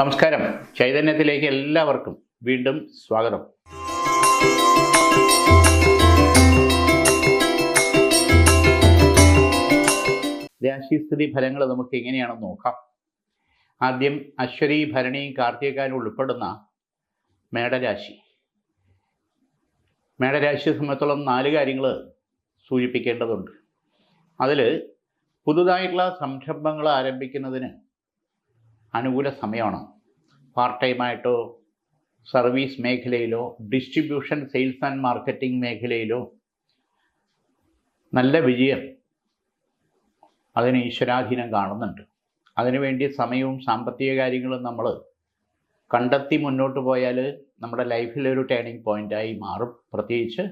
നമസ്കാരം. ചൈതന്യത്തിലേക്ക് എല്ലാവർക്കും വീണ്ടും സ്വാഗതം. രാശിസ്ഥിതി ഫലങ്ങൾ നമുക്ക് എങ്ങനെയാണെന്ന് നോക്കാം. ആദ്യം അശ്വരി ഭരണി കാർത്തികക്കാരും ഉൾപ്പെടുന്ന മേടരാശി. മേടരാശിയെ സംബന്ധിച്ചോളം നാല് കാര്യങ്ങൾ സൂചിപ്പിക്കേണ്ടതുണ്ട്. അതിൽ പുതുതായിട്ടുള്ള സംരംഭങ്ങൾ ആരംഭിക്കുന്നതിന് അനുകൂല സമയമാണ്. പാർട്ട് ടൈമായിട്ടോ സർവീസ് മേഖലയിലോ ഡിസ്ട്രിബ്യൂഷൻ സെയിൽസ് ആൻഡ് മാർക്കറ്റിംഗ് മേഖലയിലോ നല്ല വിജയം അതിന് ഈശ്വരാധീനം കാണുന്നുണ്ട്. അതിനുവേണ്ടി സമയവും സാമ്പത്തിക കാര്യങ്ങളും നമ്മൾ കണ്ടെത്തി മുന്നോട്ട് പോയാൽ നമ്മുടെ ലൈഫിലൊരു ടേണിംഗ് പോയിന്റായി മാറും പ്രത്യേകിച്ച്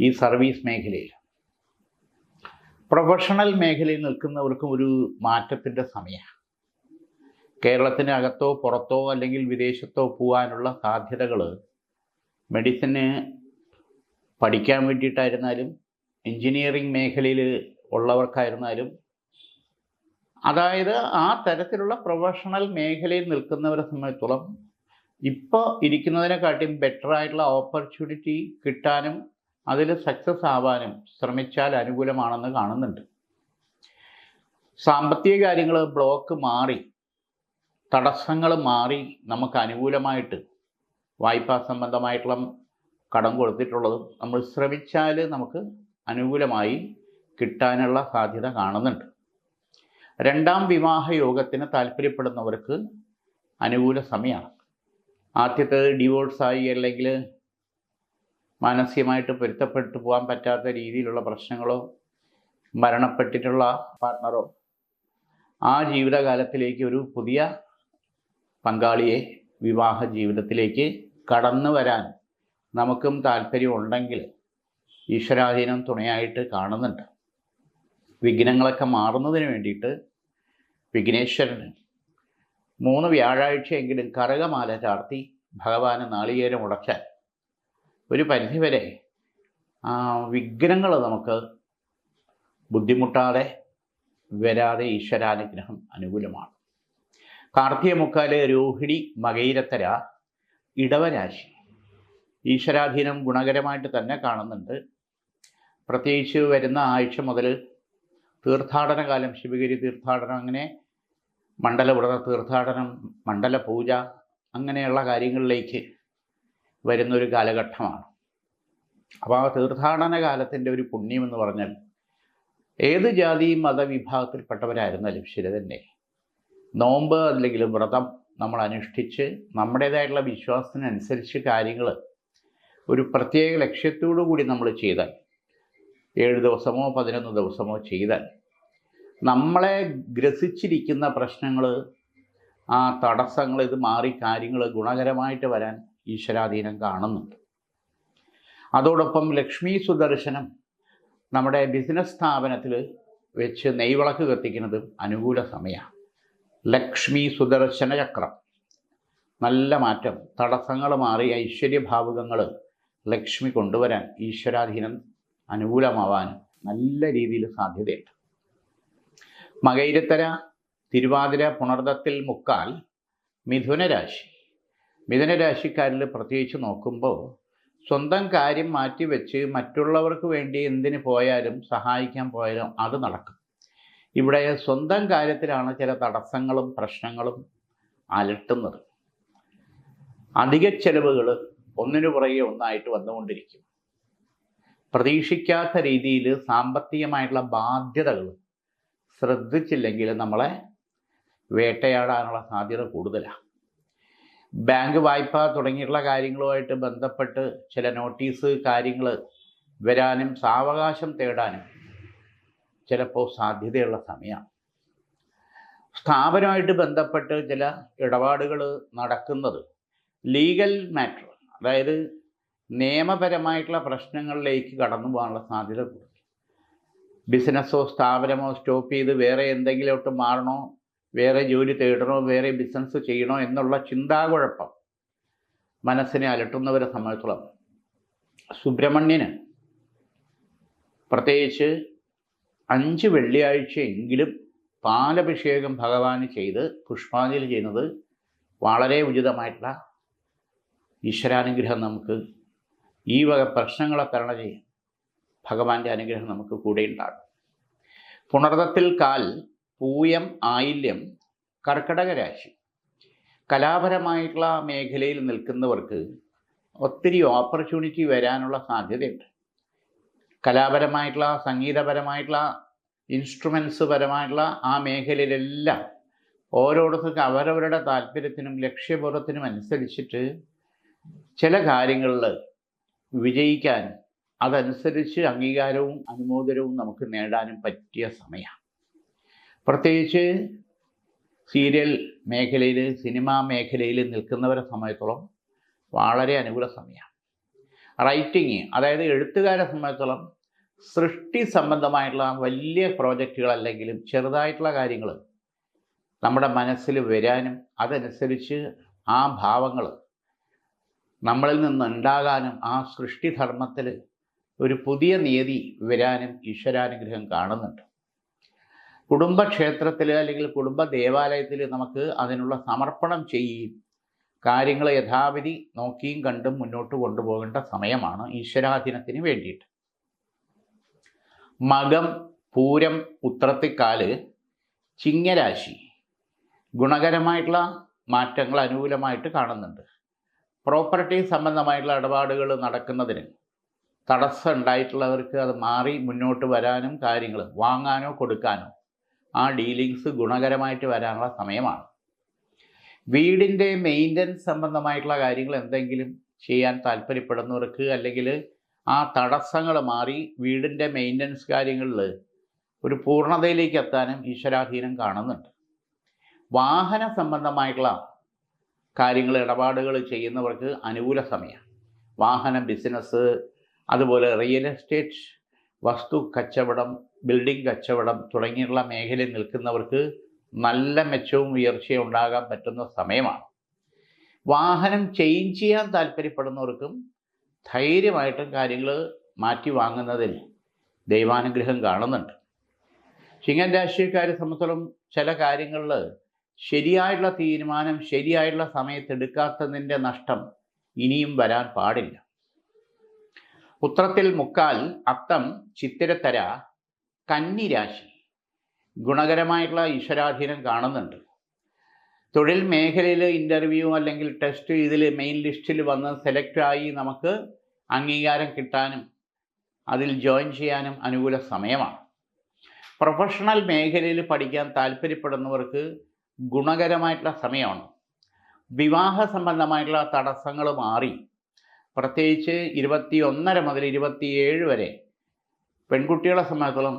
ഈ സർവീസ് മേഖലയിൽ. പ്രൊഫഷണൽ മേഖലയിൽ നിൽക്കുന്നവർക്കും ഒരു മാറ്റത്തിന്റെ സമയമാണ്. കേരളത്തിന് അകത്തോ പുറത്തോ അല്ലെങ്കിൽ വിദേശത്തോ പോകാനുള്ള സാധ്യതകൾ മെഡിസിന് പഠിക്കാൻ വേണ്ടിയിട്ടായിരുന്നാലും എൻജിനീയറിംഗ് മേഖലയിൽ ഉള്ളവർക്കായിരുന്നാലും അതായത് ആ തരത്തിലുള്ള പ്രൊഫഷണൽ മേഖലയിൽ നിൽക്കുന്നവരെ സംബന്ധിച്ചോളം ഇപ്പോൾ ഇരിക്കുന്നതിനെക്കാട്ടിയും ബെറ്റർ ആയിട്ടുള്ള ഓപ്പർച്യൂണിറ്റി കിട്ടാനും അതിൽ സക്സസ് ആവാനും ശ്രമിച്ചാൽ അനുകൂലമാണെന്ന് കാണുന്നുണ്ട്. സാമ്പത്തിക കാര്യങ്ങൾ ബ്ലോക്ക് മാറി. തടസ്സങ്ങൾ മാറി നമുക്ക് അനുകൂലമായിട്ട് വായ്പാ സംബന്ധമായിട്ടുള്ള കടം കൊടുത്തിട്ടുള്ളതും നമ്മൾ ശ്രമിച്ചാൽ നമുക്ക് അനുകൂലമായി കിട്ടാനുള്ള സാധ്യത കാണുന്നുണ്ട്. രണ്ടാം വിവാഹ യോഗത്തിന് താല്പര്യപ്പെടുന്നവർക്ക് അനുകൂല സമയമാണ് ആദ്യത്തേത് ഡിവോഴ്സായി അല്ലെങ്കിൽ മാനസികമായിട്ട് പൊരുത്തപ്പെട്ടു പോകാൻ പറ്റാത്ത രീതിയിലുള്ള പ്രശ്നങ്ങളോ മരണപ്പെട്ടിട്ടുള്ള പാർട്ട്ണറോ ആ ജീവിതകാലത്തിലേക്ക് ഒരു പുതിയ പങ്കാളിയെ വിവാഹ ജീവിതത്തിലേക്ക് കടന്നു വരാൻ നമുക്കും താല്പര്യമുണ്ടെങ്കിൽ ഈശ്വരാധീനം തുണയായിട്ട് കാണുന്നുണ്ട്. വിഘ്നങ്ങളൊക്കെ മാറുന്നതിന് വേണ്ടിയിട്ട് വിഘ്നേശ്വരന് മൂന്ന് വ്യാഴാഴ്ചയെങ്കിലും കറകമാല ചാർത്തി ഭഗവാന് നാളികേരം ഉടച്ചാൽ ഒരു പരിധിവരെ വിഘ്നങ്ങൾ നമുക്ക് ബുദ്ധിമുട്ടാതെ വരാതെ ഈശ്വരാനുഗ്രഹം അനുകൂലമാണ്. കാർത്തിക മുക്കാൽ രോഹിണി മകയിരത്തര ഇടവരാശി. ഈശ്വരാധീനം ഗുണകരമായിട്ട് തന്നെ കാണുന്നുണ്ട്. പ്രത്യേകിച്ച് വരുന്ന ആഴ്ച മുതൽ തീർത്ഥാടന കാലം ശിവഗിരി തീർത്ഥാടനം അങ്ങനെ മണ്ഡല മണ്ഡലവ്രത തീർത്ഥാടനം മണ്ഡല പൂജ അങ്ങനെയുള്ള കാര്യങ്ങളിലേക്ക് വരുന്നൊരു കാലഘട്ടമാണ്. അപ്പോൾ ആ തീർത്ഥാടന കാലത്തിന്റെ ഒരു പുണ്യം എന്ന് പറഞ്ഞാൽ ഏത് ജാതി മതവിഭാഗത്തിൽപ്പെട്ടവരായിരുന്നാലും ശരി തന്നെ. നോമ്പ് അല്ലെങ്കിൽ വ്രതം നമ്മൾ അനുഷ്ഠിച്ച് നമ്മുടേതായിട്ടുള്ള വിശ്വാസത്തിനനുസരിച്ച് കാര്യങ്ങൾ ഒരു പ്രത്യേക ലക്ഷ്യത്തോടു കൂടി നമ്മൾ ചെയ്താൽ ഏഴ് ദിവസമോ പതിനൊന്ന് ദിവസമോ ചെയ്താൽ നമ്മളെ ഗ്രസിച്ചിരിക്കുന്ന പ്രശ്നങ്ങൾ ആ തടസ്സങ്ങൾ ഇത് മാറി കാര്യങ്ങൾ ഗുണകരമായിട്ട് വരാൻ ഈശ്വരാധീനം കാണുന്നുണ്ട്. അതോടൊപ്പം ലക്ഷ്മി സുദർശനം നമ്മുടെ ബിസിനസ് സ്ഥാപനത്തിൽ വെച്ച് നെയ്വിളക്ക് കത്തിക്കുന്നതും അനുകൂല സമയമാണ്. ലക്ഷ്മി സുദർശന ചക്രം. നല്ല മാറ്റം. തടസ്സങ്ങൾ മാറി ഐശ്വര്യഭാവുകങ്ങൾ ലക്ഷ്മി കൊണ്ടുവരാൻ ഈശ്വരാധീനം അനുകൂലമാവാൻ നല്ല രീതിയിൽ സാധ്യതയുണ്ട്. മകൈരത്തര തിരുവാതിര പുണർദത്തിൽ മുക്കാൽ മിഥുനരാശി മിഥുനരാശിക്കാരിൽ പ്രത്യേകിച്ച് നോക്കുമ്പോൾ സ്വന്തം കാര്യം മാറ്റിവെച്ച് മറ്റുള്ളവർക്ക് വേണ്ടി എന്തിന് പോയാലും സഹായിക്കാൻ പോയാലും അത് നടക്കും. ഇവിടെ സ്വന്തം കാര്യത്തിലാണ് ചില തടസ്സങ്ങളും പ്രശ്നങ്ങളും അലട്ടുന്നത്. അധിക ചെലവുകൾ ഒന്നിനു പുറകെ ഒന്നായിട്ട് വന്നുകൊണ്ടിരിക്കും. പ്രതീക്ഷിക്കാത്ത രീതിയിൽ സാമ്പത്തികമായിട്ടുള്ള ബാധ്യതകൾ ശ്രദ്ധിച്ചില്ലെങ്കിൽ നമ്മളെ വേട്ടയാടാനുള്ള സാധ്യത കൂടുതലാണ് ബാങ്ക് വായ്പ തുടങ്ങിയിട്ടുള്ള കാര്യങ്ങളുമായിട്ട് ബന്ധപ്പെട്ട് ചില നോട്ടീസ് കാര്യങ്ങൾ വരാനും സാവകാശം തേടാനും ചിലപ്പോൾ സാധ്യതയുള്ള സമയമാണ് സ്ഥാപനമായിട്ട് ബന്ധപ്പെട്ട് ചില ഇടപാടുകൾ നടക്കുന്നത് ലീഗൽ മാറ്റർ അതായത് നിയമപരമായിട്ടുള്ള പ്രശ്നങ്ങളിലേക്ക് കടന്നു പോകാനുള്ള സാധ്യത കൂടുതൽ ബിസിനസ്സോ സ്ഥാപനമോ സ്റ്റോപ്പ് ചെയ്ത് വേറെ എന്തെങ്കിലുമൊട്ട് മാറണോ വേറെ ജോലി തേടണോ വേറെ ബിസിനസ് ചെയ്യണോ എന്നുള്ള ചിന്താകുഴപ്പം മനസ്സിനെ അലട്ടുന്നവരെ സംബന്ധിച്ചോളം. സുബ്രഹ്മണ്യന് പ്രത്യേകിച്ച് അഞ്ച് വെള്ളിയാഴ്ചയെങ്കിലും പാലഭിഷേകം ഭഗവാന് ചെയ്ത് പുഷ്പാഞ്ജലി ചെയ്യുന്നത് വളരെ ഉചിതമായിട്ടുള്ള ഈശ്വരാനുഗ്രഹം നമുക്ക് ഈ വക പ്രശ്നങ്ങളെ തരണ ചെയ്യും. ഭഗവാന്റെ അനുഗ്രഹം നമുക്ക് കൂടെ ഉണ്ടാകും. പുണർത്തത്തിൽ കാൽ പൂയം ആയില്യം കർക്കടക രാശി. കലാപരമായിട്ടുള്ള മേഖലയിൽ നിൽക്കുന്നവർക്ക് ഒത്തിരി ഓപ്പർച്യൂണിറ്റി വരാനുള്ള സാധ്യതയുണ്ട്. കലാപരമായിട്ടുള്ള സംഗീതപരമായിട്ടുള്ള ഇൻസ്ട്രുമെൻസ് പരമായിട്ടുള്ള ആ മേഖലയിലെല്ലാം ഓരോരുത്തർക്ക് അവരവരുടെ താല്പര്യത്തിനും ലക്ഷ്യബോധത്തിനും അനുസരിച്ചിട്ട് ചില കാര്യങ്ങളിൽ വിജയിക്കാൻ അതനുസരിച്ച് അംഗീകാരവും അനുമോദനവും നമുക്ക് നേടാനും പറ്റിയ സമയമാണ്. പ്രത്യേകിച്ച് സീരിയൽ മേഖലയിൽ സിനിമാ മേഖലയിൽ നിൽക്കുന്നവരെ സമയത്തോളം വളരെ അനുകൂല സമയമാണ്. റൈറ്റിങ് അതായത് എഴുത്തുകാരെ സംബന്ധിച്ചോളം സൃഷ്ടി സംബന്ധമായിട്ടുള്ള വലിയ പ്രോജക്റ്റുകൾ അല്ലെങ്കിലും ചെറുതായിട്ടുള്ള കാര്യങ്ങൾ നമ്മുടെ മനസ്സിൽ വരാനും അതനുസരിച്ച് ആ ഭാവങ്ങൾ നമ്മളിൽ നിന്നുണ്ടാകാനും ആ സൃഷ്ടിധർമ്മത്തിൽ ഒരു പുതിയ നീതി വരാനും ഈശ്വരാനുഗ്രഹം കാണുന്നുണ്ട്. കുടുംബക്ഷേത്രത്തിൽ അല്ലെങ്കിൽ കുടുംബ ദേവാലയത്തിൽ നമുക്ക് അതിനുള്ള സമർപ്പണം ചെയ്യുകയും കാര്യങ്ങൾ യഥാവിധി നോക്കിയും കണ്ടും മുന്നോട്ട് കൊണ്ടുപോകേണ്ട സമയമാണ് ഈശ്വരാധീനത്തിന് വേണ്ടിയിട്ട്. മകം പൂരം ഉത്രത്തിക്കാൽ ചിങ്ങരാശി ഗുണകരമായിട്ടുള്ള മാറ്റങ്ങൾ അനുകൂലമായിട്ട് കാണുന്നുണ്ട്. പ്രോപ്പർട്ടി സംബന്ധമായിട്ടുള്ള ഇടപാടുകൾ നടക്കുന്നതിന് തടസ്സം ഉണ്ടായിട്ടുള്ളവർക്ക് അത് മാറി മുന്നോട്ട് വരാനും കാര്യങ്ങൾ വാങ്ങാനോ കൊടുക്കാനോ ആ ഡീലിങ്സ് ഗുണകരമായിട്ട് വരാനുള്ള സമയമാണ്. വീടിന്റെ മെയിന്റനൻസ് സംബന്ധമായിട്ടുള്ള കാര്യങ്ങൾ എന്തെങ്കിലും ചെയ്യാൻ താല്പര്യപ്പെടുന്നവർക്ക് അല്ലെങ്കിൽ ആ തടസ്സങ്ങൾ മാറി വീടിന്റെ മെയിന്റനൻസ് കാര്യങ്ങളിൽ ഒരു പൂർണതയിലേക്ക് എത്താനും ഈശ്വരാധീനം കാണുന്നുണ്ട്. വാഹന സംബന്ധമായിട്ടുള്ള കാര്യങ്ങൾ ഇടപാടുകൾ ചെയ്യുന്നവർക്ക് അനുകൂല സമയമാണ് വാഹന ബിസിനസ് അതുപോലെ റിയൽ എസ്റ്റേറ്റ് വസ്തു കച്ചവടം ബിൽഡിംഗ് കച്ചവടം തുടങ്ങിയുള്ള മേഖലയിൽ നിൽക്കുന്നവർക്ക് നല്ല മെച്ചവും ഉയർച്ചയും ഉണ്ടാകാൻ പറ്റുന്ന സമയമാണ്. വാഹനം ചേഞ്ച് ചെയ്യാൻ താല്പര്യപ്പെടുന്നവർക്കും ധൈര്യമായിട്ടും കാര്യങ്ങൾ മാറ്റി വാങ്ങുന്നതിൽ ദൈവാനുഗ്രഹം കാണുന്നുണ്ട്. ചിങ്ങൻ രാശിക്കാരെ സംബന്ധിച്ചോളം ചില കാര്യങ്ങളിൽ ശരിയായിട്ടുള്ള തീരുമാനം ശരിയായിട്ടുള്ള സമയത്ത് എടുക്കാത്തതിന്റെ നഷ്ടം ഇനിയും വരാൻ പാടില്ല. ഉത്രത്തിൽ മുക്കാൽ അത്തം ചിത്തിരത്തര കന്നിരാശി ഗുണകരമായിട്ടുള്ള ഈശ്വരാധീനം കാണുന്നുണ്ട്. തൊഴിൽ മേഖലയിൽ ഇന്റർവ്യൂ അല്ലെങ്കിൽ ടെസ്റ്റ് ഇതിൽ മെയിൻ ലിസ്റ്റിൽ വന്ന് സെലക്ട് ആയി നമുക്ക് അംഗീകാരം കിട്ടാനും അതിൽ ജോയിൻ ചെയ്യാനും അനുകൂല സമയമാണ്. പ്രൊഫഷണൽ മേഖലയിൽ പഠിക്കാൻ താല്പര്യപ്പെടുന്നവർക്ക് ഗുണകരമായിട്ടുള്ള സമയമാണ്. വിവാഹ സംബന്ധമായിട്ടുള്ള തടസ്സങ്ങൾ മാറി. പ്രത്യേകിച്ച് ഇരുപത്തി ഒന്നര മുതൽ ഇരുപത്തിയേഴ് വരെ പെൺകുട്ടികളെ സംബന്ധിച്ചിടത്തോളം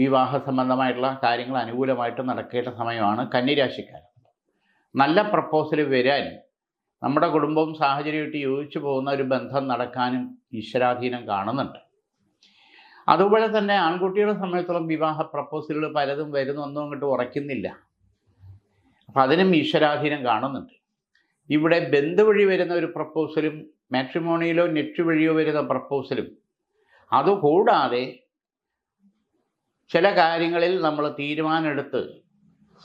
വിവാഹ സംബന്ധമായിട്ടുള്ള കാര്യങ്ങൾ അനുകൂലമായിട്ട് നടക്കേണ്ട സമയമാണ് കന്നിരാശിക്കാർ നല്ല പ്രപ്പോസൽ വരാൻ നമ്മുടെ കുടുംബവും സാഹചര്യമായിട്ട് യോജിച്ചു പോകുന്ന ഒരു ബന്ധം നടക്കാനും ഈശ്വരാധീനം കാണുന്നുണ്ട്. അതുപോലെ തന്നെ ആൺകുട്ടികളെ സംബന്ധിച്ചോളം വിവാഹ പ്രപ്പോസലുകൾ പലതും വരുന്നൊന്നും അങ്ങോട്ട് ഉറയ്ക്കുന്നില്ല. അപ്പം അതിനും ഈശ്വരാധീനം കാണുന്നുണ്ട്. ഇവിടെ ബന്ധു വഴി വരുന്ന ഒരു പ്രപ്പോസലും മാട്രിമോണിയിലോ നെറ്റ് വഴിയോ വരുന്ന പ്രപ്പോസലും അതുകൂടാതെ ചില കാര്യങ്ങളിൽ നമ്മൾ തീരുമാനമെടുത്ത്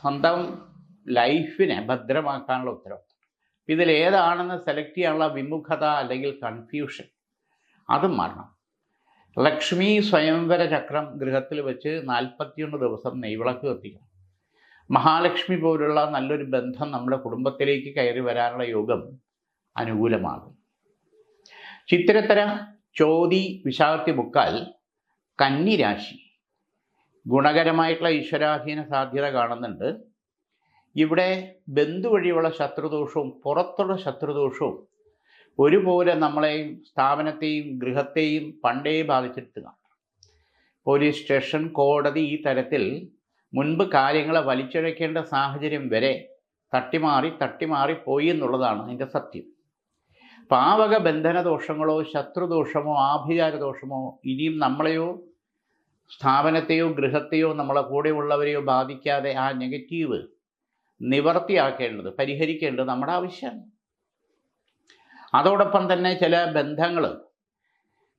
സ്വന്തം ലൈഫിനെ ഭദ്രമാക്കാനുള്ള ഉത്തരവാദിത്വം. ഇതിലേതാണെന്ന് സെലക്ട് ചെയ്യാനുള്ള വിമുഖത അല്ലെങ്കിൽ കൺഫ്യൂഷൻ അതും മാറണം. ലക്ഷ്മി സ്വയംവര ചക്രം ഗൃഹത്തിൽ വെച്ച് നാൽപ്പത്തിയൊന്ന് ദിവസം നെയ്വിളക്ക് കത്തിക്കണം. മഹാലക്ഷ്മി പോലുള്ള നല്ലൊരു ബന്ധം നമ്മുടെ കുടുംബത്തിലേക്ക് കയറി വരാനുള്ള യോഗം അനുകൂലമാകും. ചിത്രത്തര ചോതി വിശാഖത്തി മുക്കാൽ കന്നിരാശി ഗുണകരമായിട്ടുള്ള ഈശ്വരാധീന സാധ്യത കാണുന്നുണ്ട്. ഇവിടെ ബന്ധു വഴിയുള്ള ശത്രുദോഷവും പുറത്തുള്ള ശത്രുദോഷവും ഒരുപോലെ നമ്മളെയും സ്ഥാപനത്തെയും ഗൃഹത്തെയും പണ്ടേ ബാധിച്ചിട്ടുക പോലീസ് സ്റ്റേഷൻ കോടതി ഈ തരത്തിൽ മുൻപ് കാര്യങ്ങളെ വലിച്ചിഴക്കേണ്ട സാഹചര്യം വരെ തട്ടിമാറി തട്ടിമാറി പോയി എന്നുള്ളതാണ് അതിന്റെ സത്യം. അപ്പം ആ ബന്ധനദോഷങ്ങളോ ശത്രുദോഷമോ ആഭിചാരദോഷമോ ഇനിയും നമ്മളെയോ സ്ഥാപനത്തെയോ ഗൃഹത്തെയോ നമ്മളെ കൂടെ കൂടെയുള്ളവരെയോ ബാധിക്കാതെ ആ നെഗറ്റീവ് നിവർത്തിയാക്കേണ്ടത് പരിഹരിക്കേണ്ടത് നമ്മുടെ ആവശ്യമാണ്. അതോടൊപ്പം തന്നെ ചില ബന്ധങ്ങൾ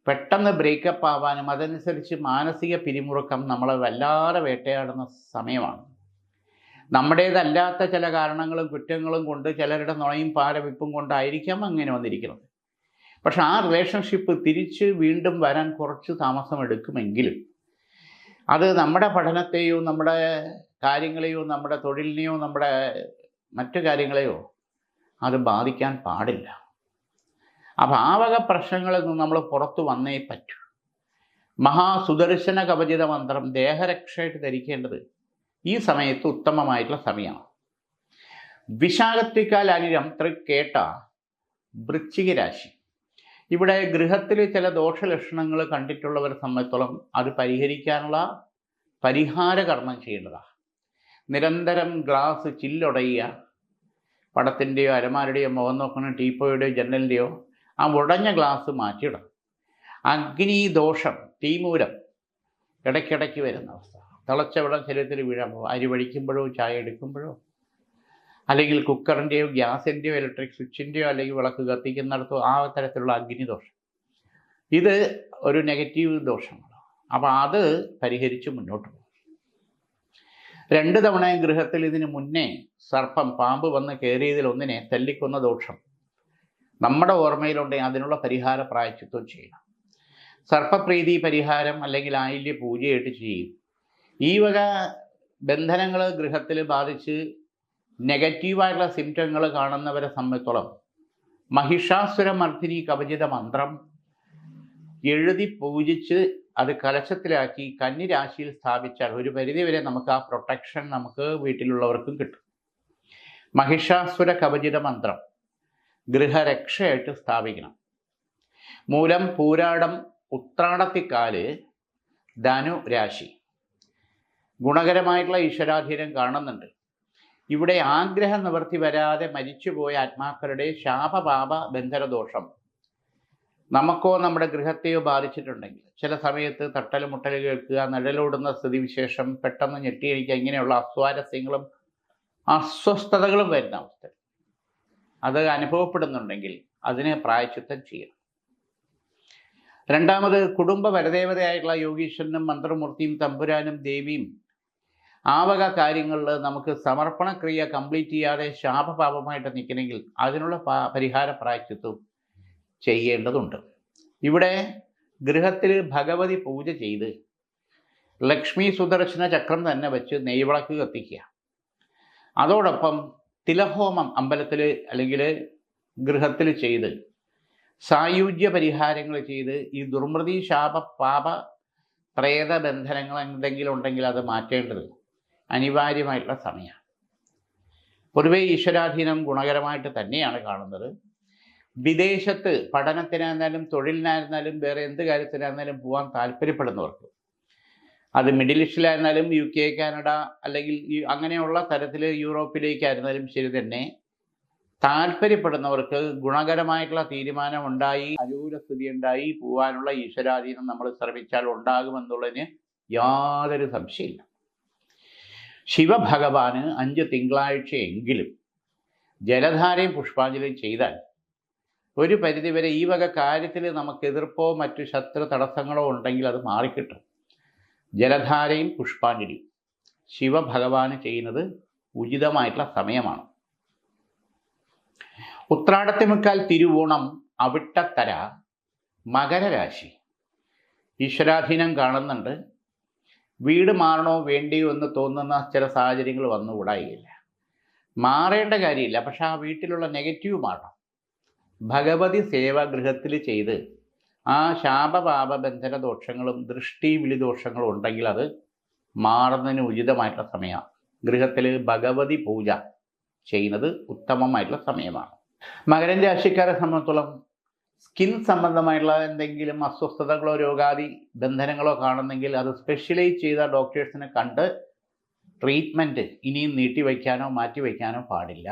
പെട്ടെന്ന് ബ്രേക്കപ്പ് ആവാനും അതനുസരിച്ച് മാനസിക പിരിമുറുക്കം നമ്മളെ വല്ലാതെ വേട്ടയാടുന്ന സമയമാണ്. നമ്മുടേതല്ലാത്ത ചില കാരണങ്ങളും കുറ്റങ്ങളും കൊണ്ട് ചിലരുടെ നുണയും പാരവിപ്പും കൊണ്ടായിരിക്കാം അങ്ങനെ വന്നിരിക്കുന്നത്. പക്ഷെ ആ റിലേഷൻഷിപ്പ് തിരിച്ച് വീണ്ടും വരാൻ കുറച്ച് താമസം എടുക്കുമെങ്കിലും അത് നമ്മുടെ പഠനത്തെയോ നമ്മുടെ കാര്യങ്ങളെയോ നമ്മുടെ തൊഴിലിനെയോ നമ്മുടെ മറ്റു കാര്യങ്ങളെയോ അത് ബാധിക്കാൻ പാടില്ല. അപ്പം ആ വക പ്രശ്നങ്ങളിൽ നിന്ന് നമ്മൾ പുറത്തു വന്നേ പറ്റൂ. മഹാസുദർശന കവചിത മന്ത്രം ദേഹരക്ഷയായിട്ട് ധരിക്കേണ്ടത് ഈ സമയത്ത് ഉത്തമമായിട്ടുള്ള സമയമാണ്. വിശാഖത്തിക്കാലാനിരം തൃക്കേട്ട വൃശ്ചിക രാശി ഇവിടെ ഗൃഹത്തിൽ ചില ദോഷലക്ഷണങ്ങൾ കണ്ടിട്ടുള്ളവരെ സംബന്ധിച്ചോളം അത് പരിഹരിക്കാനുള്ള പരിഹാര കർമ്മം ചെയ്യേണ്ടതാണ് നിരന്തരം ഗ്ലാസ് ചില്ലൊടയുക. പടത്തിന്റെയോ അരമാരുടെയോ മുഖം നോക്കുന്ന ടീപ്പോയുടെയോ ജനലിന്റെയോ ആ ഉടഞ്ഞ ഗ്ലാസ് മാറ്റിയിടണം അഗ്നി ദോഷം തീമൂലം ഇടയ്ക്കിടയ്ക്ക് വരുന്ന അവസ്ഥ. തിളച്ച വെള്ളം ശരീരത്തിൽ വീഴാൻ പോകും. അരി വഴിക്കുമ്പോഴോ ചായ എടുക്കുമ്പോഴോ അല്ലെങ്കിൽ കുക്കറിന്റെയോ ഗ്യാസിന്റെയോ ഇലക്ട്രിക് സ്വിച്ചിന്റെയോ അല്ലെങ്കിൽ വിളക്ക് കത്തിക്കുന്നിടത്തോ ആ തരത്തിലുള്ള അഗ്നിദോഷം ഇത് ഒരു നെഗറ്റീവ് ദോഷമാണ്. അപ്പോൾ അത് പരിഹരിച്ച് മുന്നോട്ട് പോകും രണ്ട് തവണ ഗൃഹത്തിൽ ഇതിന് മുന്നേ സർപ്പം പാമ്പ് വന്ന് കയറിയതിൽ ഒന്നിനെ തല്ലിക്കൊന്ന ദോഷം നമ്മുടെ ഓർമ്മയിലുണ്ടെങ്കിൽ അതിനുള്ള പരിഹാര പ്രായച്ചിത്വം ചെയ്യണം. സർപ്പപ്രീതി പരിഹാരം അല്ലെങ്കിൽ ആയില്യ പൂജയായിട്ട് ചെയ്യും. ഈ വക ബന്ധനങ്ങൾ ഗൃഹത്തിൽ ബാധിച്ച് നെഗറ്റീവായിട്ടുള്ള സിംറ്റങ്ങൾ കാണുന്നവരെ സംബന്ധിച്ചോളം മഹിഷാസുരമർദ്ദിനി കവചിത മന്ത്രം എഴുതി പൂജിച്ച് അത് കലശത്തിലാക്കി കന്നിരാശിയിൽ സ്ഥാപിച്ചാൽ ഒരു പരിധിവരെ നമുക്ക് ആ പ്രൊട്ടക്ഷൻ നമുക്ക് വീട്ടിലുള്ളവർക്കും കിട്ടും. മഹിഷാസുര കവചിത മന്ത്രം ഗൃഹരക്ഷയായിട്ട് സ്ഥാപിക്കണം. മൂലം പൂരാടം ഉത്രാടത്തിക്കാൽ ധനു രാശി. ഗുണകരമായിട്ടുള്ള ഈശ്വരാധീനം കാണുന്നുണ്ട്. ഇവിടെ ആഗ്രഹ നിവർത്തി വരാതെ മരിച്ചുപോയ ആത്മാക്കളുടെ ശാപപാപ ബന്ധനദോഷം നമുക്കോ നമ്മുടെ ഗൃഹത്തെയോ ബാധിച്ചിട്ടുണ്ടെങ്കിൽ ചില സമയത്ത് തട്ടൽ മുട്ടൽ കേൾക്കുക നിഴലോടുന്ന സ്ഥിതിവിശേഷം പെട്ടെന്ന് ഞെട്ടിയടിക്കുക ഇങ്ങനെയുള്ള അസ്വാരസ്യങ്ങളും അസ്വസ്ഥതകളും വരുന്ന അവസ്ഥ. അത് അനുഭവപ്പെടുന്നുണ്ടെങ്കിൽ അതിനെ പ്രായച്ചിത്തം ചെയ്യണം. രണ്ടാമത് കുടുംബ വരദേവതയായിട്ടുള്ള യോഗീശ്വരനും മന്ത്രമൂർത്തിയും തമ്പുരാനും ദേവിയും ആ വക കാര്യങ്ങളിൽ നമുക്ക് സമർപ്പണക്രിയ കംപ്ലീറ്റ് ചെയ്യാതെ ശാപപാപമായിട്ട് നിൽക്കണമെങ്കിൽ അതിനുള്ള പരിഹാര പ്രായച്ചിത്വം ചെയ്യേണ്ടതുണ്ട്. ഇവിടെ ഗൃഹത്തിൽ ഭഗവതി പൂജ ചെയ്ത് ലക്ഷ്മി സുദർശന ചക്രം തന്നെ വെച്ച് നെയ്വിളക്ക് കത്തിക്കുക. അതോടൊപ്പം തിലഹോമം അമ്പലത്തിൽ അല്ലെങ്കിൽ ഗൃഹത്തിൽ ചെയ്ത് സായുജ്യ പരിഹാരങ്ങൾ ചെയ്ത് ഈ ദുർമൃതി ശാപ പാപ പ്രേതബന്ധനങ്ങൾ എന്തെങ്കിലും ഉണ്ടെങ്കിൽ അത് മാറ്റേണ്ടത് അനിവാര്യമായിട്ടുള്ള സമയമാണ്. പൊതുവെ ഈശ്വരാധീനം ഗുണകരമായിട്ട് തന്നെയാണ് കാണുന്നത്. വിദേശത്ത് പഠനത്തിനായിരുന്നാലും തൊഴിലിനായിരുന്നാലും വേറെ എന്ത് കാര്യത്തിനായിരുന്നാലും പോകാൻ താല്പര്യപ്പെടുന്നവർക്ക്. അത് മിഡിൽ ഈസ്റ്റിലായിരുന്നാലും യു കെ കാനഡ അല്ലെങ്കിൽ അങ്ങനെയുള്ള തരത്തിൽ യൂറോപ്പിലേക്കായിരുന്നാലും ശരി തന്നെ താല്പര്യപ്പെടുന്നവർക്ക് ഗുണകരമായിട്ടുള്ള തീരുമാനം ഉണ്ടായി അനുകൂല സ്ഥിതി ഉണ്ടായി പോകാനുള്ള ഈശ്വരാധീനം നമ്മൾ ശ്രമിച്ചാൽ ഉണ്ടാകുമെന്നുള്ളതിന് യാതൊരു സംശയമില്ല ശിവഭഗവാന് അഞ്ച് തിങ്കളാഴ്ചയെങ്കിലും ജലധാരയും പുഷ്പാഞ്ജലിയും ചെയ്താൽ ഒരു പരിധിവരെ ഈ വക കാര്യത്തിൽ നമുക്ക് എതിർപ്പോ മറ്റു ശത്രു തടസ്സങ്ങളോ ഉണ്ടെങ്കിൽ അത് മാറിക്കിട്ടും. ജലധാരയും പുഷ്പാഞ്ജലിയും ശിവഭഗവാന് ചെയ്യുന്നത് ഉചിതമായിട്ടുള്ള സമയമാണ്. ഉത്രാടത്തിമുക്കാൽ തിരുവോണം അവിട്ടത്തര മകരരാശി. ഈശ്വരാധീനം കാണുന്നുണ്ട്. വീട് മാറണോ വേണ്ടിയോ എന്ന് തോന്നുന്ന ചില സാഹചര്യങ്ങൾ വന്നുകൂടായില്ല മാറേണ്ട കാര്യമില്ല. പക്ഷെ ആ വീട്ടിലുള്ള നെഗറ്റീവ് മാറണം. ഭഗവതി സേവാഗൃഹത്തിൽ ചെയ്ത് ആ ശാപപാപ ബന്ധന ദോഷങ്ങളും ദൃഷ്ടി വിളി ദോഷങ്ങളും ഉണ്ടെങ്കിൽ അത് മാറുന്നതിന് ഉചിതമായിട്ടുള്ള സമയമാണ്. ഗൃഹത്തിൽ ഭഗവതി പൂജ ചെയ്യുന്നത് ഉത്തമമായിട്ടുള്ള സമയമാണ്. മകരം രാശിക്കാരെ സംബന്ധിച്ചോളം സ്കിൻ സംബന്ധമായിട്ടുള്ള എന്തെങ്കിലും അസ്വസ്ഥതകളോ രോഗാദി ബന്ധനങ്ങളോ കാണുന്നെങ്കിൽ അത് സ്പെഷ്യലൈസ് ചെയ്ത ഡോക്ടേഴ്സിനെ കണ്ട് ട്രീറ്റ്മെന്റ് ഇനിയും നീട്ടിവെക്കാനോ മാറ്റിവെക്കാനോ പാടില്ല.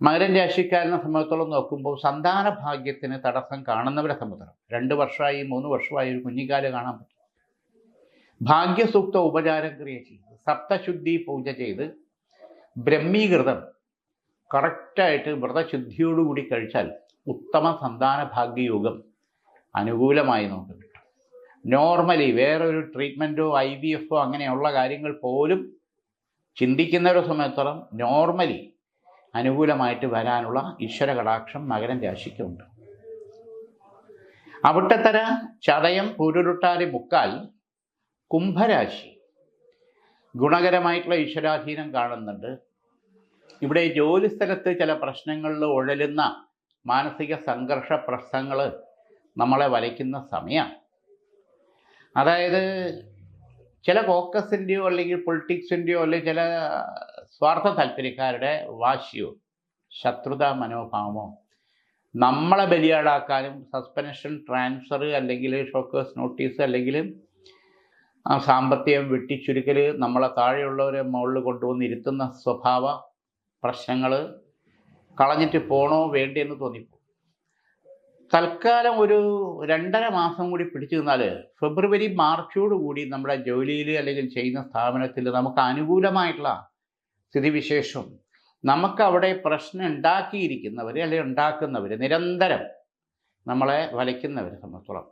മകരൻ രാശിക്കാരനെ സംബന്ധിച്ചോളം നോക്കുമ്പോൾ സന്താന ഭാഗ്യത്തിന് തടസ്സം കാണുന്നവരെ സംബന്ധിച്ചിടത്തോളം രണ്ട് വർഷമായി മൂന്ന് വർഷമായി ഒരു കുഞ്ഞിക്കാൽ കാണാൻ പറ്റും. ഭാഗ്യസൂക്ത ഉപചാരം ക്രിയ ചെയ്ത് സപ്തശുദ്ധി പൂജ ചെയ്ത് ബ്രഹ്മീകൃതം കറക്റ്റായിട്ട് വ്രതശുദ്ധിയോടുകൂടി കഴിച്ചാൽ ഉത്തമ സന്താന ഭാഗ്യയോഗം അനുകൂലമായി നമുക്ക് കിട്ടും നോർമലി വേറൊരു ട്രീറ്റ്മെന്റോ ഐ വി എഫോ അങ്ങനെയുള്ള കാര്യങ്ങൾ പോലും ചിന്തിക്കുന്നവരെ സംബന്ധിച്ചിടത്തോളം നോർമലി അനുകൂലമായിട്ട് വരാനുള്ള ഈശ്വര കടാക്ഷം മകരം രാശിക്കുണ്ട് അവിട്ടത്തര ചതയം പൂരുരുട്ടാരി മുക്കാൽ കുംഭരാശി ഗുണകരമായിട്ടുള്ള ഈശ്വരാധീനം കാണുന്നുണ്ട്. ഇവിടെ ജോലിസ്ഥലത്ത് ചില പ്രശ്നങ്ങളിൽ ഉഴലുന്ന മാനസിക സംഘർഷ പ്രശ്നങ്ങൾ നമ്മളെ വലയ്ക്കുന്ന സമയമാണ് അതായത് ചില കോക്കസിന്റെയോ അല്ലെങ്കിൽ പൊളിറ്റിക്സിന്റെയോ അല്ലെങ്കിൽ ചില സ്വാർത്ഥ താല്പര്യക്കാരുടെ വാശിയോ ശത്രുതാ മനോഭാവമോ നമ്മളെ ബലിയാടാക്കാനും സസ്പെൻഷൻ ട്രാൻസ്ഫർ അല്ലെങ്കിൽ ഷോക്കേഴ്സ് നോട്ടീസ് അല്ലെങ്കിൽ ആ സാമ്പത്തികം വെട്ടിച്ചുരുക്കൽ നമ്മളെ താഴെയുള്ളവരെ മുകളിൽ കൊണ്ടുവന്ന് ഇരുത്തുന്ന സ്വഭാവ പ്രശ്നങ്ങൾ കളഞ്ഞിട്ട് പോണോ വേണ്ടെന്ന് തോന്നിപ്പോ തൽക്കാലം ഒരു രണ്ടര മാസം കൂടി പിടിച്ചു നിന്നാൽ ഫെബ്രുവരി കൂടി നമ്മുടെ ജോലിയിൽ അല്ലെങ്കിൽ ചെയ്യുന്ന സ്ഥാപനത്തിൽ നമുക്ക് അനുകൂലമായിട്ടുള്ള സ്ഥിതിവിശേഷം നമുക്ക് അവിടെ പ്രശ്നം ഉണ്ടാക്കിയിരിക്കുന്നവർ അല്ലെങ്കിൽ ഉണ്ടാക്കുന്നവർ നിരന്തരം നമ്മളെ വലയ്ക്കുന്നവരെ സംബന്ധിച്ചോളം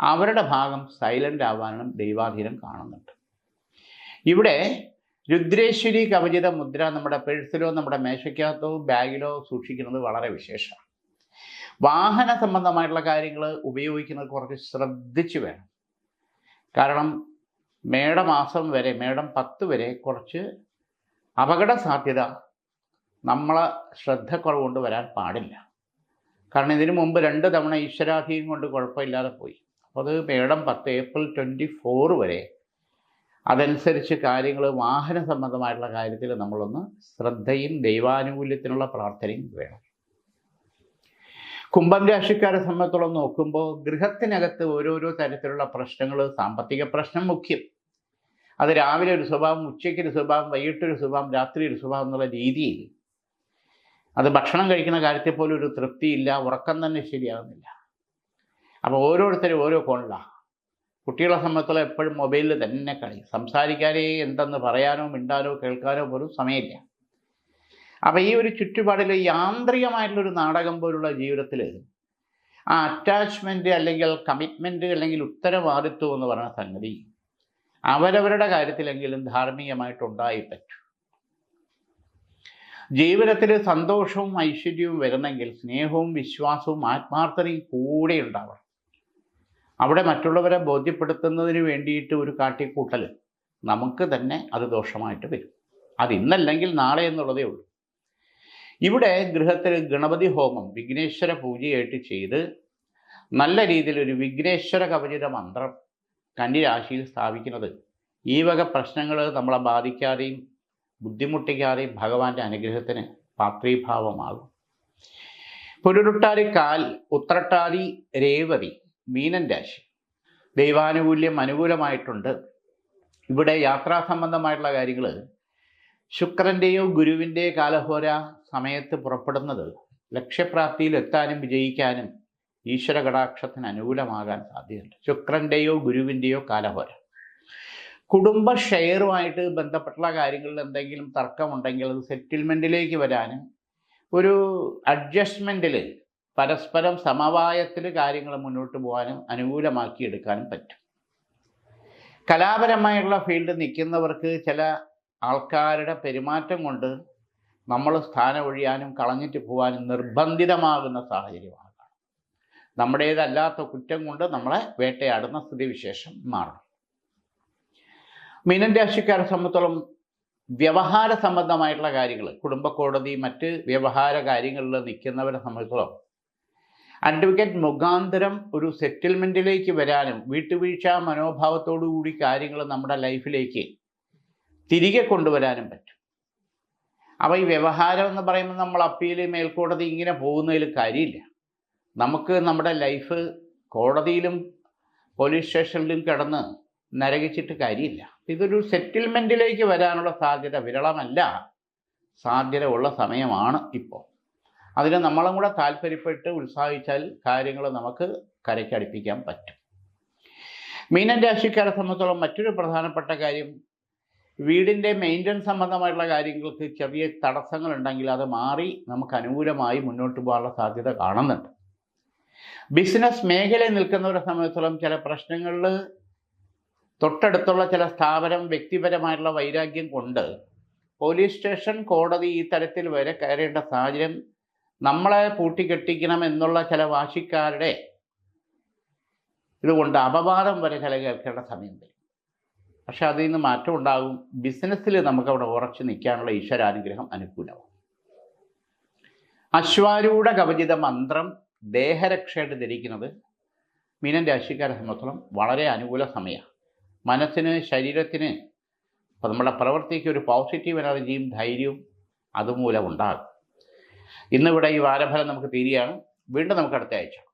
അവരുടെ ഭാഗം സൈലന്റ് ആവാനും ദൈവാധീനം കാണുന്നുണ്ട്. ഇവിടെ രുദ്രേശ്വരി കവചിത മുദ്ര നമ്മുടെ പേഴ്സിലോ നമ്മുടെ മേശയ്ക്കകത്തോ ബാഗിലോ സൂക്ഷിക്കുന്നത് വളരെ വിശേഷമാണ്. വാഹന സംബന്ധമായിട്ടുള്ള കാര്യങ്ങൾ ഉപയോഗിക്കുന്നത് കുറച്ച് ശ്രദ്ധിച്ചു വേണം. കാരണം മേടമാസം വരെ മേടം പത്ത് വരെ കുറച്ച് അപകട സാധ്യത നമ്മളെ ശ്രദ്ധ കുറവുകൊണ്ട് വരാൻ പാടില്ല. കാരണം ഇതിനു മുമ്പ് രണ്ട് തവണ ഈശ്വരാധീനം കൊണ്ട് കുഴപ്പമില്ലാതെ പോയി. അപ്പോൾ അത് മേടം പത്ത് ഏപ്രിൽ ട്വന്റി ഫോർ വരെ അതനുസരിച്ച് കാര്യങ്ങൾ വാഹന സംബന്ധമായിട്ടുള്ള കാര്യത്തിൽ നമ്മളൊന്ന് ശ്രദ്ധയും ദൈവാനുകൂല്യത്തിനുള്ള പ്രാർത്ഥനയും വേണം. കുംഭം രാശിക്കാരെ സംബന്ധിച്ചോളം നോക്കുമ്പോൾ ഗൃഹത്തിനകത്ത് ഓരോരോ തരത്തിലുള്ള പ്രശ്നങ്ങൾ സാമ്പത്തിക പ്രശ്നം മുഖ്യം. അത് രാവിലെ ഒരു സ്വഭാവം ഉച്ചയ്ക്ക് ഒരു സ്വഭാവം വൈകിട്ടൊരു സ്വഭാവം രാത്രി ഒരു സ്വഭാവം എന്നുള്ള രീതിയിൽ. അത് ഭക്ഷണം കഴിക്കുന്ന കാര്യത്തിൽ പോലും ഒരു തൃപ്തിയില്ല ഉറക്കം തന്നെ ശരിയാകുന്നില്ല. അപ്പോൾ ഓരോരുത്തരും ഓരോ കോണിലാണ് കുട്ടികളെ സംബന്ധിച്ചോളം എപ്പോഴും മൊബൈലിൽ തന്നെ കളി. സംസാരിക്കാനേ എന്തെന്ന് പറയാനോ മിണ്ടാനോ കേൾക്കാനോ പോലും സമയമില്ല. അപ്പം ഈ ഒരു ചുറ്റുപാടിൽ യാന്ത്രികമായിട്ടുള്ളൊരു നാടകം പോലുള്ള ജീവിതത്തിൽ ആ അറ്റാച്ച്മെന്റ് അല്ലെങ്കിൽ കമ്മിറ്റ്മെന്റ് അല്ലെങ്കിൽ ഉത്തരവാദിത്വം എന്ന് പറയുന്ന സംഗതി അവരവരുടെ കാര്യത്തിലെങ്കിലും ധാർമ്മികമായിട്ടുണ്ടായി പറ്റും. ജീവിതത്തിൽ സന്തോഷവും ഐശ്വര്യവും വരണമെങ്കിൽ സ്നേഹവും വിശ്വാസവും ആത്മാർത്ഥതയും കൂടെ ഉണ്ടാവണം. അവിടെ മറ്റുള്ളവരെ ബോധ്യപ്പെടുത്തുന്നതിന് വേണ്ടിയിട്ട് ഒരു കാട്ടിക്കൂട്ടൽ നമുക്ക് തന്നെ അത് ദോഷമായിട്ട് വരും. അത് ഇന്നല്ലെങ്കിൽ നാളെ എന്നുള്ളതേ ഉള്ളൂ. ഇവിടെ ഗൃഹത്തിൽ ഗണപതി ഹോമം വിഘ്നേശ്വര പൂജയായിട്ട് ചെയ്ത് നല്ല രീതിയിൽ ഒരു വിഘ്നേശ്വര കവചിത മന്ത്രം കന്നിരാശിയിൽ സ്ഥാപിക്കുന്നത്. ഈ വക പ്രശ്നങ്ങൾ നമ്മളെ ബാധിക്കാതെയും ബുദ്ധിമുട്ടിക്കാതെയും ഭഗവാന്റെ അനുഗ്രഹത്തിന് പാത്രീഭാവമാകും. പുരുരുട്ടാതി കാൽ ഉത്രട്ടാതി രേവതി മീനൻ രാശി. ദൈവാനുകൂല്യം അനുകൂലമായിട്ടുണ്ട്. ഇവിടെ യാത്രാ സംബന്ധമായിട്ടുള്ള കാര്യങ്ങൾ ശുക്രന്റെയോ ഗുരുവിന്റെയോ കാലഹോര സമയത്ത് പുറപ്പെടുന്നത് ലക്ഷ്യപ്രാപ്തിയിൽ എത്താനും വിജയിക്കാനും ഈശ്വര കടാക്ഷത്തിന് അനുകൂലമാകാൻ സാധ്യതയുണ്ട്. ശുക്രന്റെയോ ഗുരുവിന്റെയോ കാലഹോര. കുടുംബ ഷെയറുമായിട്ട് ബന്ധപ്പെട്ടുള്ള കാര്യങ്ങളിൽ എന്തെങ്കിലും തർക്കമുണ്ടെങ്കിൽ അത് സെറ്റിൽമെന്റിലേക്ക് വരാനും ഒരു അഡ്ജസ്റ്റ്മെന്റിൽ പരസ്പരം സമവായത്തിൽ കാര്യങ്ങൾ മുന്നോട്ട് പോകാനും അനുകൂലമാക്കി എടുക്കാനും പറ്റും. കലാപരമായുള്ള ഫീൽഡ് നിൽക്കുന്നവർക്ക് ചില ആൾക്കാരുടെ പെരുമാറ്റം കൊണ്ട് നമ്മൾ സ്ഥാനമൊഴിയാനും കളഞ്ഞിട്ട് പോകാനും നിർബന്ധിതമാകുന്ന സാഹചര്യമാണ്. നമ്മുടേതല്ലാത്ത കുറ്റം കൊണ്ട് നമ്മളെ വേട്ടയാടുന്ന സ്ഥിതിവിശേഷം മാറും. മീനൻ രാശിക്കാരെ സംബന്ധിച്ചോളം വ്യവഹാര സംബന്ധമായിട്ടുള്ള കാര്യങ്ങൾ കുടുംബ കോടതി മറ്റ് വ്യവഹാര കാര്യങ്ങളിൽ നിൽക്കുന്നവരെ സംബന്ധിച്ചോളം അഡ്വക്കേറ്റ് മുഖാന്തരം ഒരു സെറ്റിൽമെന്റിലേക്ക് വരാനും വീട്ടുവീഴ്ച മനോഭാവത്തോടു കൂടി കാര്യങ്ങൾ നമ്മുടെ ലൈഫിലേക്ക് തിരികെ കൊണ്ടുവരാനും പറ്റും. അപ്പോൾ ഈ വ്യവഹാരം എന്ന് പറയുമ്പോൾ നമ്മൾ അപ്പീൽ മേൽക്കോടതി ഇങ്ങനെ പോകുന്നതിൽ കാര്യമില്ല. നമുക്ക് നമ്മുടെ ലൈഫ് കോടതിയിലും പോലീസ് സ്റ്റേഷനിലും കിടന്ന് നരകിച്ചിട്ട് കാര്യമില്ല. ഇതൊരു സെറ്റിൽമെന്റിലേക്ക് വരാനുള്ള സാധ്യത വിരളമല്ല. സാധ്യത ഉള്ള സമയമാണ് ഇപ്പോൾ. അതിന് നമ്മളും കൂടെ താല്പര്യപ്പെട്ട് ഉത്സാഹിച്ചാൽ കാര്യങ്ങൾ നമുക്ക് കരയ്ക്കടുപ്പിക്കാൻ പറ്റും. മീനൻ രാശിക്കാരെ സംബന്ധിച്ചോളം മറ്റൊരു പ്രധാനപ്പെട്ട കാര്യം വീടിന്റെ മെയിന്റനൻസ് സംബന്ധമായിട്ടുള്ള കാര്യങ്ങൾക്ക് ചെറിയ തടസ്സങ്ങളുണ്ടെങ്കിൽ അത് മാറി നമുക്ക് അനുകൂലമായി മുന്നോട്ട് പോകാനുള്ള സാധ്യത കാണുന്നുണ്ട്. ബിസിനസ് മേഖലയിൽ നിൽക്കുന്നവരെ സംബന്ധിച്ചോളം ചില പ്രശ്നങ്ങളിൽ തൊട്ടടുത്തുള്ള ചില സ്ഥാപനം വ്യക്തിപരമായിട്ടുള്ള വൈരാഗ്യം കൊണ്ട് പോലീസ് സ്റ്റേഷൻ കോടതി ഈ തരത്തിൽ വരെ കയറേണ്ട സാഹചര്യം നമ്മളെ പൂട്ടിക്കെട്ടിക്കണം എന്നുള്ള ചില വാശിക്കാരുടെ ഇതുകൊണ്ട് അപവാദം വരെ ചില കേൾക്കേണ്ട സമയം വരും പക്ഷെ അതിൽ നിന്ന് മാറ്റം ഉണ്ടാകും. ബിസിനസ്സിൽ നമുക്ക് അവിടെ ഉറച്ചു നിൽക്കാനുള്ള ഈശ്വരാനുഗ്രഹം അനുകൂലമാവും അശ്വാരൂഢ കവചിത മന്ത്രം ദേഹരക്ഷയായിട്ട് ധരിക്കുന്നത് മീനൻ രാശിക്കാരെ സംബന്ധിച്ചിടത്തോളം വളരെ അനുകൂല സമയമാണ്. മനസ്സിന് ശരീരത്തിന് അപ്പോൾ നമ്മുടെ പ്രവൃത്തിക്ക് ഒരു പോസിറ്റീവ് എനർജിയും ധൈര്യവും അതുമൂലം ഉണ്ടാകും. ഇന്നിവിടെ ഈ വാരഫലം നമുക്ക് തീരുകയാണ്. വീണ്ടും നമുക്ക് അടുത്ത ആഴ്ച.